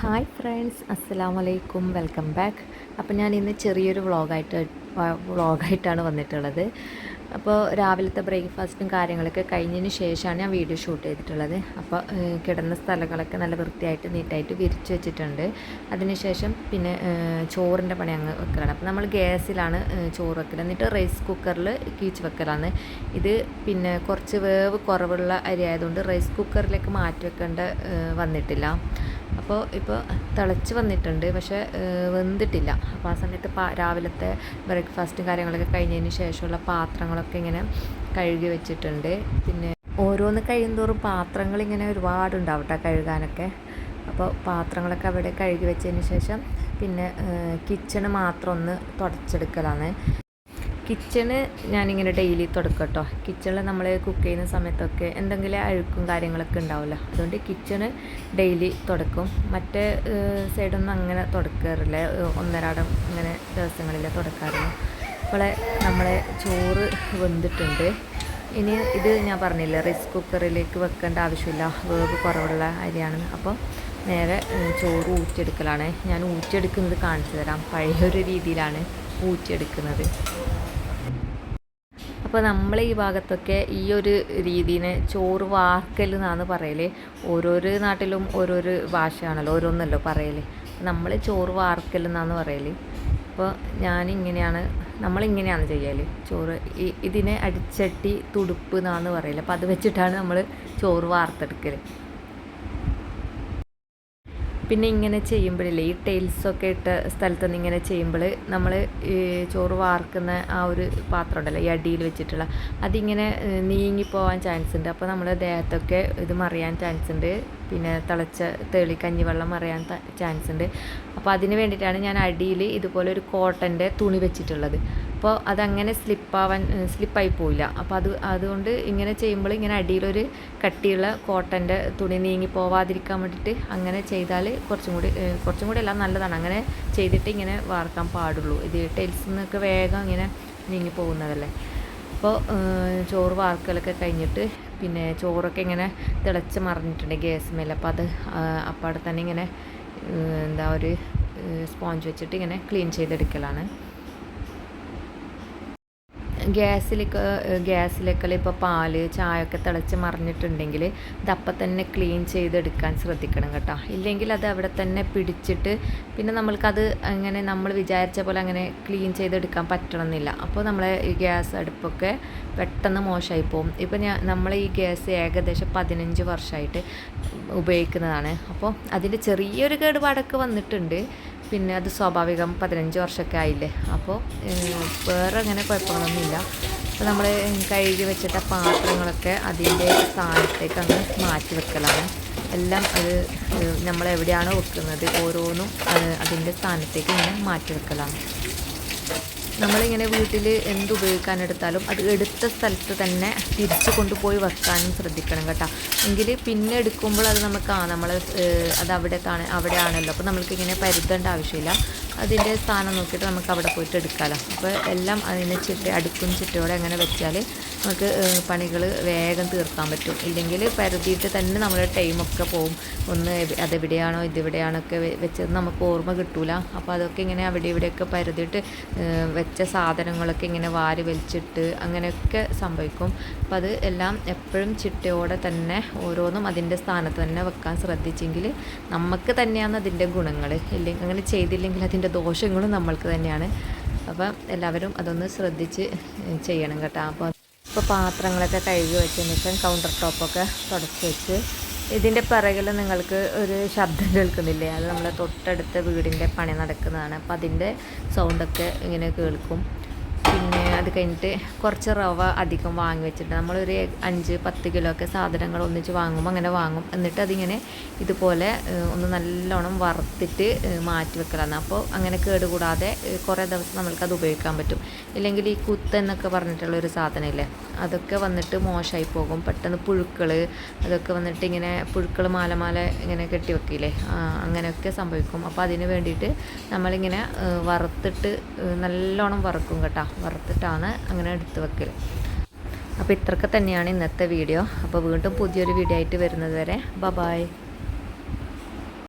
Hi friends അസ്സാം വലൈക്കും welcome back അപ്പോൾ ഞാൻ ഇന്ന് ചെറിയൊരു വ്ളോഗായിട്ട് വ്ളോഗായിട്ടാണ് വന്നിട്ടുള്ളത്. അപ്പോൾ രാവിലത്തെ ബ്രേക്ക്ഫാസ്റ്റും കാര്യങ്ങളൊക്കെ കഴിഞ്ഞതിന് ശേഷമാണ് ഞാൻ വീഡിയോ ഷൂട്ട് ചെയ്തിട്ടുള്ളത്. അപ്പോൾ കിടന്ന സ്ഥലങ്ങളൊക്കെ നല്ല വൃത്തിയായിട്ട് നീറ്റായിട്ട് വിരിച്ചു വെച്ചിട്ടുണ്ട്. അതിനുശേഷം പിന്നെ ചോറിന്റെ പണി അങ്ങ് വെക്കലാണ്. അപ്പോൾ നമ്മൾ ഗ്യാസിലാണ് ചോറ് വെക്കൽ എന്നിട്ട് റൈസ് കുക്കറിൽ കീച്ച് വെക്കലാണ്. ഇത് പിന്നെ കുറച്ച് വേവ് കുറവുള്ള അരി ആയതുകൊണ്ട് റൈസ് കുക്കറിലേക്ക് മാറ്റി വെക്കേണ്ട വന്നിട്ടില്ല. അപ്പോൾ ഇപ്പോൾ തിളച്ച് വന്നിട്ടുണ്ട് പക്ഷേ വെന്തിട്ടില്ല. അപ്പോൾ ആ സമയത്ത് രാവിലത്തെ ബ്രേക്ക്ഫാസ്റ്റും കാര്യങ്ങളൊക്കെ കഴിഞ്ഞതിന് ശേഷമുള്ള പാത്രങ്ങളൊക്കെ ഇങ്ങനെ കഴുകി വെച്ചിട്ടുണ്ട്. പിന്നെ ഓരോന്ന് കഴിയുന്തോറും പാത്രങ്ങൾ ഇങ്ങനെ ഒരുപാടുണ്ടാവട്ടെ കഴുകാനൊക്കെ. അപ്പോൾ പാത്രങ്ങളൊക്കെ അവിടെ കഴുകി വെച്ചതിന് ശേഷം പിന്നെ കിച്ചണ് മാത്രം ഒന്ന് തുടച്ചെടുക്കലാണ്. കിച്ചണ് ഞാനിങ്ങനെ ഡെയിലി തുടക്കും കേട്ടോ കിച്ചണിൽ നമ്മൾ കുക്ക് ചെയ്യുന്ന സമയത്തൊക്കെ എന്തെങ്കിലും അഴുക്കും കാര്യങ്ങളൊക്കെ ഉണ്ടാവുമല്ലോ. അതുകൊണ്ട് കിച്ചണ് ഡെയിലി തുടക്കും. മറ്റേ സൈഡൊന്നും അങ്ങനെ തുടക്കാറില്ല. ഒന്നരാടം ഇങ്ങനെ ദിവസങ്ങളിൽ തുടക്കാറുള്ളൂ. അപ്പോൾ നമ്മളെ ചോറ് വെന്തിട്ടുണ്ട്. ഇനി ഇത് ഞാൻ പറഞ്ഞില്ല റൈസ് കുക്കറിലേക്ക് വെക്കേണ്ട ആവശ്യമില്ല. വേവ് കുറവുള്ള അരിയാണ്. അപ്പോൾ നേരെ ചോറ് ഊറ്റിയെടുക്കലാണ്. ഞാൻ ഊറ്റിയെടുക്കുന്നത് കാണിച്ചു തരാം. പഴയൊരു രീതിയിലാണ് ഊറ്റിയെടുക്കുന്നത്. അപ്പോൾ നമ്മൾ ഈ ഭാഗത്തൊക്കെ ഈ ഒരു രീതിനെ ചോറ് വാർക്കൽ എന്നാണ് പറയൽ. ഓരോരോ നാട്ടിലും ഓരോരോ ഭാഷയാണല്ലോ ഓരോന്നല്ലോ പറയൽ നമ്മൾ ചോറ് വാർക്കൽ എന്നാണ് പറയൽ. അപ്പോൾ ഞാനിങ്ങനെയാണ് നമ്മളിങ്ങനെയാണ് ചെയ്യൽ ചോറ് ഇതിനെ അടിച്ചട്ടി തുടുപ്പ് എന്നാണ് പറയൽ. അപ്പോൾ അത് വെച്ചിട്ടാണ് നമ്മൾ ചോറ് വാർത്തെടുക്കൽ പിന്നെ ഇങ്ങനെ ചെയ്യുമ്പോഴില്ലേ ഈ ടൈൽസൊക്കെ ഇട്ട സ്ഥലത്ത് നിന്ന് ഇങ്ങനെ ചെയ്യുമ്പോൾ നമ്മൾ ചോറ് വാർക്കുന്ന ആ ഒരു പാത്രം ഉണ്ടല്ലോ ഈ അടിയിൽ വെച്ചിട്ടുള്ള അതിങ്ങനെ നീങ്ങിപ്പോവാൻ ചാൻസ് ഉണ്ട്. അപ്പോൾ നമ്മൾ ദേഹത്തൊക്കെ ഇത് മറിയാൻ ചാൻസ് ഉണ്ട്. പിന്നെ തിളച്ച തെളി കഞ്ഞിവെള്ളം മറിയാൻ ചാൻസ് ഉണ്ട്. അപ്പോൾ അതിന് വേണ്ടിയിട്ടാണ് ഞാൻ അടിയിൽ ഇതുപോലെ ഒരു കോട്ടന്റെ തുണി വെച്ചിട്ടുള്ളത്. അപ്പോൾ അതങ്ങനെ സ്ലിപ്പാവാൻ സ്ലിപ്പായി പോയില്ല അപ്പോൾ അത് അതുകൊണ്ട് ഇങ്ങനെ ചെയ്യുമ്പോൾ ഇങ്ങനെ അടിയിലൊരു കട്ടിയുള്ള കോട്ടന്റെ തുണി നീങ്ങി പോവാതിരിക്കാൻ വേണ്ടിയിട്ട് അങ്ങനെ ചെയ്താൽ കുറച്ചും കൂടി കുറച്ചും കൂടി എല്ലാം നല്ലതാണ്. അങ്ങനെ ചെയ്തിട്ട് ഇങ്ങനെ വാർക്കാൻ പാടുള്ളൂ. ഇത് ടൈൽസിൽ നിന്നൊക്കെ വേഗം ഇങ്ങനെ നീങ്ങി പോകുന്നതല്ലേ. അപ്പോൾ ചോറ് വാർക്കലൊക്കെ കഴിഞ്ഞിട്ട് പിന്നെ ചോറൊക്കെ ഇങ്ങനെ തിളച്ച് മറിഞ്ഞിട്ടുണ്ട് ഗ്യാസ് മേലെ. അപ്പോൾ അത് അപ്പാടെ തന്നെ ഇങ്ങനെ എന്താ ഒരു സ്പോഞ്ച് വെച്ചിട്ട് ഇങ്ങനെ ക്ലീൻ ചെയ്തെടുക്കലാണ്. ഗ്യാസിലേക്ക് ഗ്യാസിലൊക്കെ ഇപ്പോൾ പാൽ ചായയൊക്കെ തിളച്ച് മറിഞ്ഞിട്ടുണ്ടെങ്കിൽ ഇതപ്പം തന്നെ ക്ലീൻ ചെയ്തെടുക്കാൻ ശ്രദ്ധിക്കണം കേട്ടോ. ഇല്ലെങ്കിൽ അത് അവിടെ തന്നെ പിടിച്ചിട്ട് പിന്നെ നമ്മൾക്കത് അങ്ങനെ നമ്മൾ വിചാരിച്ച പോലെ അങ്ങനെ ക്ലീൻ ചെയ്തെടുക്കാൻ പറ്റണമെന്നില്ല. അപ്പോൾ നമ്മളെ ഈ ഗ്യാസ് അടുപ്പൊക്കെ പെട്ടെന്ന് മോശമായി പോകും ഇപ്പോൾ ഞാൻ നമ്മൾ ഈ ഗ്യാസ് ഏകദേശം പതിനഞ്ച് വർഷമായിട്ട് ഉപയോഗിക്കുന്നതാണ്. അപ്പോൾ അതിന്റെ ചെറിയൊരു കേടുപാടൊക്കെ വന്നിട്ടുണ്ട്. പിന്നെ അത് സ്വാഭാവികം പതിനഞ്ച് വർഷമൊക്കെ ആയില്ലേ? അപ്പോൾ വേറെ അങ്ങനെ കുഴപ്പങ്ങളൊന്നുമില്ല. അപ്പോൾ നമ്മൾ കഴുകി വെച്ചിട്ട പാത്രങ്ങളൊക്കെ അതിന്റെ സ്ഥാനത്തേക്ക് അങ്ങ് മാറ്റി വെക്കലാണ്. എല്ലാം അത് നമ്മൾ എവിടെയാണോ വെക്കുന്നത് ഓരോന്നും അതിന്റെ സ്ഥാനത്തേക്ക് ഇങ്ങനെ മാറ്റി വെക്കലാണ്. നമ്മളിങ്ങനെ വീട്ടിൽ എന്ത് ഉപയോഗിക്കാനെടുത്താലും അത് എടുത്ത സ്ഥലത്ത് തന്നെ തിരിച്ചു കൊണ്ടുപോയി വെക്കാനും ശ്രദ്ധിക്കണം കേട്ടോ. എങ്കിൽ പിന്നെ എടുക്കുമ്പോൾ അത് നമുക്ക് ആ നമ്മൾ അത് അവിടെ കാണാൻ അവിടെ ആണല്ലോ അപ്പോൾ നമുക്ക് ഇങ്ങനെ പരുത്തേണ്ട ആവശ്യമില്ല. അതിന്റെ സ്ഥാനം നോക്കിയിട്ട് നമുക്ക് അവിടെ പോയിട്ട് എടുക്കാമല്ലോ അപ്പോൾ എല്ലാം അതിനെ ചിട്ട അടുക്കും ചിട്ടയോടെ അങ്ങനെ വെച്ചാൽ നമുക്ക് പണികൾ വേഗം തീർക്കാൻ പറ്റും. ഇല്ലെങ്കിൽ പരതിയിട്ട് തന്നെ നമ്മുടെ ടൈമൊക്കെ പോകും ഒന്ന് അതെവിടെയാണോ ഒക്കെ വെച്ചത് നമുക്ക് ഓർമ്മ കിട്ടൂല. അപ്പോൾ അതൊക്കെ ഇങ്ങനെ അവിടെ ഇവിടെയൊക്കെ പരതിയിട്ട് വെച്ച സാധനങ്ങളൊക്കെ ഇങ്ങനെ വാരി വലിച്ചിട്ട് അങ്ങനെയൊക്കെ സംഭവിക്കും. അപ്പോൾ അത് എല്ലാം എപ്പോഴും ചിട്ടയോടെ തന്നെ ഓരോന്നും അതിന്റെ സ്ഥാനത്ത് തന്നെ വെക്കാൻ ശ്രദ്ധിച്ചെങ്കിൽ നമുക്ക് തന്നെയാണ് അതിന്റെ ഗുണങ്ങൾ. ഇല്ലെങ്കിൽ അങ്ങനെ ചെയ്തില്ലെങ്കിൽ അതിന്റെ ദോഷങ്ങളും നമ്മൾക്ക് തന്നെയാണ്. അപ്പം എല്ലാവരും അതൊന്ന് ശ്രദ്ധിച്ച് ചെയ്യണം കേട്ടോ. അപ്പോൾ ഇപ്പോൾ പാത്രങ്ങളൊക്കെ കഴുകി വെച്ചതിന് ശേഷം കൗണ്ടർ ടോപ്പൊക്കെ തുടച്ച് വെച്ച്. ഇതിന്റെ പിറകിൽ നിങ്ങൾക്ക് ഒരു ശബ്ദം കേൾക്കുന്നില്ലേ? അത് നമ്മളെ തൊട്ടടുത്ത വീടിന്റെ പണി നടക്കുന്നതാണ്. അപ്പം അതിന്റെ സൗണ്ടൊക്കെ ഇങ്ങനെ കേൾക്കും. പിന്നെ അത് കഴിഞ്ഞിട്ട് കുറച്ച് റവ അധികം വാങ്ങി വെച്ചിട്ട് നമ്മളൊരു അഞ്ച് പത്ത് കിലോ ഒക്കെ സാധനങ്ങൾ ഒന്നിച്ച് വാങ്ങും അങ്ങനെ വാങ്ങും. എന്നിട്ട് അതിങ്ങനെ ഇതുപോലെ ഒന്ന് നല്ലോണം വറുത്തിട്ട് മാറ്റി വെക്കലാണ്. അപ്പോൾ അങ്ങനെ കേടുകൂടാതെ കുറേ ദിവസം നമ്മൾക്കത് ഉപയോഗിക്കാൻ പറ്റും. ഇല്ലെങ്കിൽ ഈ കുത്ത് എന്നൊക്കെ പറഞ്ഞിട്ടുള്ള ഒരു സാധനമില്ലേ? അതൊക്കെ വന്നിട്ട് മോശമായി പോകും. പെട്ടെന്ന് പുഴുക്കൾ അതൊക്കെ വന്നിട്ട് ഇങ്ങനെ പുഴുക്കൾ മാലമാല മാല ഇങ്ങനെ കെട്ടി വെക്കില്ലേ? അങ്ങനെയൊക്കെ സംഭവിക്കും. അപ്പോൾ അതിന് വേണ്ടിയിട്ട് നമ്മളിങ്ങനെ വറുത്തിട്ട് നല്ലോണം വറുക്കും കേട്ടോ. വറുത്തിട്ടാണ് അങ്ങനെ എടുത്ത് വെക്കൽ അപ്പോൾ ഇത്രയൊക്കെ തന്നെയാണ് ഇന്നത്തെ വീഡിയോ. അപ്പോൾ വീണ്ടും പുതിയൊരു വീഡിയോ ആയിട്ട് വരുന്നത് വരെ. ബ ബായ്